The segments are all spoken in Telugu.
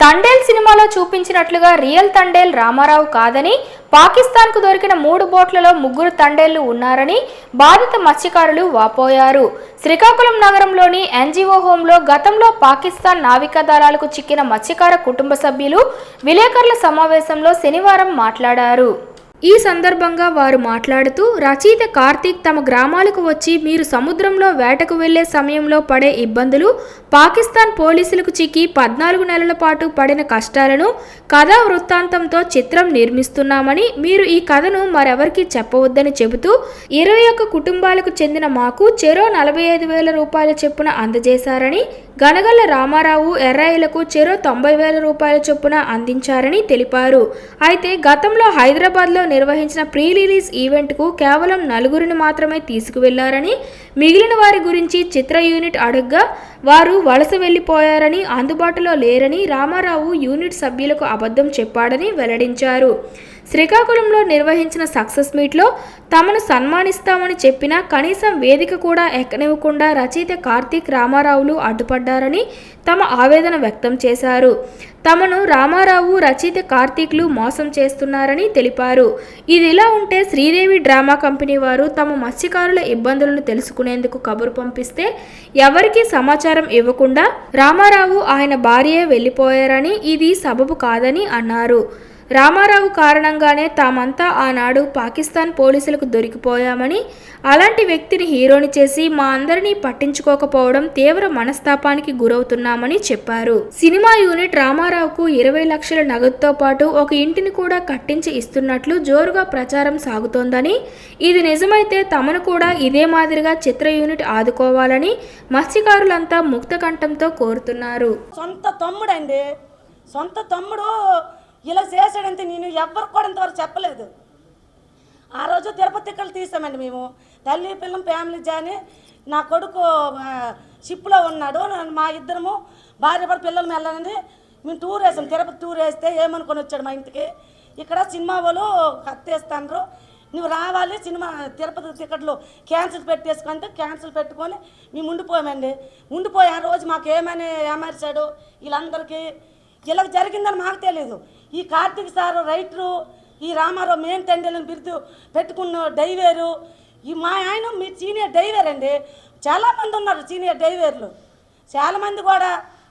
తండేల్ సినిమాలో చూపించినట్లుగా రియల్ తండేల్ రామారావు కాదని పాకిస్తాన్కు దొరికిన మూడు బోట్లలో ముగ్గురు తండేళ్ళు ఉన్నారని బాధిత మత్స్యకారులు వాపోయారు. శ్రీకాకుళం నగరంలోని ఎన్జీఓ హోంలో గతంలో పాకిస్తాన్ నావికా దళాలకు చిక్కిన మత్స్యకార కుటుంబ సభ్యులు విలేకరుల సమావేశంలో శనివారం మాట్లాడారు. ఈ సందర్భంగా వారు మాట్లాడుతూ రచయిత కార్తీక్ తమ గ్రామాలకు వచ్చి మీరు సముద్రంలో వేటకు వెళ్ళే సమయంలో పడే ఇబ్బందులు పాకిస్తాన్ పోలీసులకు చిక్కి పద్నాలుగు నెలల పాటు పడిన కష్టాలను కథా వృత్తాంతంతో చిత్రం నిర్మిస్తున్నామని మీరు ఈ కథను మరెవరికి చెప్పవద్దని చెబుతూ ఇరవై ఒక్క కుటుంబాలకు చెందిన మాకు చెరో నలభై ఐదు వేల రూపాయల చెప్పున అందజేశారని గనగల్ల రామారావు ఎర్రాయిలకు చెరో తొంభై వేల రూపాయల చొప్పున అందించారని తెలిపారు. అయితే గతంలో హైదరాబాద్లో నిర్వహించిన ప్రీ రిలీజ్ ఈవెంట్కు కేవలం నలుగురిని మాత్రమే తీసుకువెళ్ళారని మిగిలిన వారి గురించి చిత్ర యూనిట్ అడగ్గా వారు వలస వెళ్ళిపోయారని అందుబాటులో లేరని రామారావు యూనిట్ సభ్యులకు అబద్ధం చెప్పాడని వెల్లడించారు. శ్రీకాకుళంలో నిర్వహించిన సక్సెస్ మీట్లో తమను సన్మానిస్తామని చెప్పినా కనీసం వేదిక కూడా ఎక్కనివ్వకుండా రచయిత కార్తీక్ రామారావులు అడ్డుపడ్డారని తమ ఆవేదన వ్యక్తం చేశారు. తమను రామారావు రచయిత కార్తీక్లు మోసం చేస్తున్నారని తెలిపారు. ఇదిలా ఉంటే శ్రీదేవి డ్రామా కంపెనీ వారు తమ మత్స్యకారుల ఇబ్బందులను తెలుసుకునేందుకు కబురు పంపిస్తే ఎవరికీ సమాచారం ఇవ్వకుండా రామారావు ఆయన భార్యే వెళ్ళిపోయారని ఇది సబబు కాదని అన్నారు. రామారావు కారణంగానే తామంతా ఆనాడు పాకిస్తాన్ పోలీసులకు దొరికిపోయామని అలాంటి వ్యక్తిని హీరోని చేసి మా అందరినీ పట్టించుకోకపోవడం తీవ్ర మనస్తాపానికి గురవుతున్నామని చెప్పారు. సినిమా యూనిట్ రామారావుకు ఇరవై లక్షల నగదుతో పాటు ఒక ఇంటిని కూడా కట్టించి ఇస్తున్నట్లు జోరుగా ప్రచారం సాగుతోందని ఇది నిజమైతే తమను కూడా ఇదే మాదిరిగా చిత్ర యూనిట్ ఆదుకోవాలని మత్స్యకారులంతా ముక్తకంఠంతో కోరుతున్నారు. సొంత తమ్ముడండి. సొంత తమ్ముడు ఇలా చేశాడంటే నేను ఎవ్వరికి కూడా ఇంతవరకు చెప్పలేదు. ఆ రోజు తిరుపతి ఇక్కడ తీసామండి మేము. తల్లి పిల్లం ఫ్యామిలీ జాని నా కొడుకు షిప్లో ఉన్నాడు. మా ఇద్దరము భార్య పడి పిల్లలు వెళ్ళాలని మేము టూర్ వేసాం. తిరుపతి టూర్ వేస్తే ఏమనుకొని వచ్చాడు మా ఇంటికి. ఇక్కడ సినిమా వాళ్ళు కత్తేస్తాను నువ్వు రావాలి సినిమా తిరుపతి టికెట్లు క్యాన్సిల్ పెట్టేసుకుంటే క్యాన్సిల్ పెట్టుకొని మేము ఉండిపోయామండి. ఉండిపోయి ఆ రోజు మాకు ఏమని ఏమర్చాడు? వీళ్ళందరికీ ఇలా జరిగిందని మాకు తెలియదు ఈ కార్తీక్ సారు రైటరు ఈ రామారావు మెయిన్ తండ్రిని బిరుదు పెట్టుకున్న డైవేరు ఈ మా ఆయన మీ సీనియర్ డైవర్ అండి. చాలామంది ఉన్నారు సీనియర్ డైవర్లు చాలామంది కూడా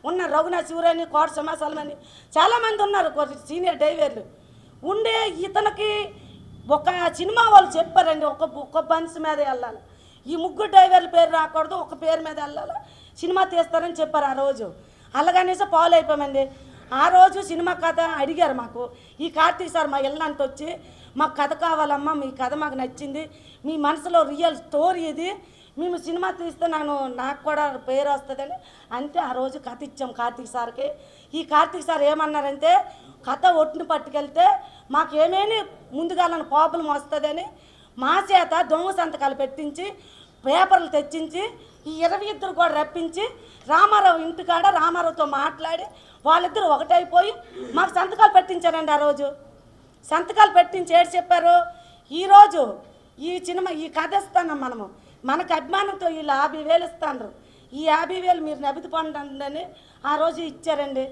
ఉన్నారు రఘునాథ్ శివరాని కోట సమాసాలని చాలామంది ఉన్నారు సీనియర్ డైవర్లు ఉండే ఇతనికి ఒక సినిమా వాళ్ళు చెప్పారండి ఒక ఒక బన్స్ మీద వెళ్ళాలి. ఈ ముగ్గురు డ్రైవర్ల పేరు రాకూడదు ఒక పేరు మీద వెళ్ళాలి. సినిమా తీస్తారని చెప్పారు ఆ రోజు. అలాగనేసి ఫాలో అయిపోయామండి. ఆ రోజు సినిమా కథ అడిగారు మాకు. ఈ కార్తీక్ సార్ మా ఇల్లంత వచ్చి మాకు కథ కావాలమ్మా మీ కథ మాకు నచ్చింది. మీ మనసులో రియల్ స్టోరీ ఇది. మేము సినిమా తీస్తే నన్ను నాకు కూడా పేరు వస్తుందని అంతే ఆ రోజు కథ ఇచ్చాం కార్తీక్ సార్కి. ఈ కార్తీక్ సార్ ఏమన్నారంటే కథ ఒట్టును పట్టుకెళ్తే మాకు ఏమేమి ముందుగా ప్రాబ్లం వస్తుందని మా చేత దొంగ సంతకాలు పెట్టించి పేపర్లు తెచ్చించి ఈ ఇరవై ఇద్దరు కూడా రప్పించి రామారావు ఇంటికాడ రామారావుతో మాట్లాడి వాళ్ళిద్దరు ఒకటైపోయి మాకు సంతకాలు పెట్టించారండి ఆ రోజు. సంతకాలు పెట్టించి ఏడు చెప్పారు? ఈరోజు ఈ సినిమా ఈ కథ ఇస్తాం మనము. మనకు అభిమానంతో వీళ్ళు యాభై వేలు ఇస్తాండ్రు. ఈ యాభై వేలు మీరు నబితి పండండి ఆ రోజు ఇచ్చారండి.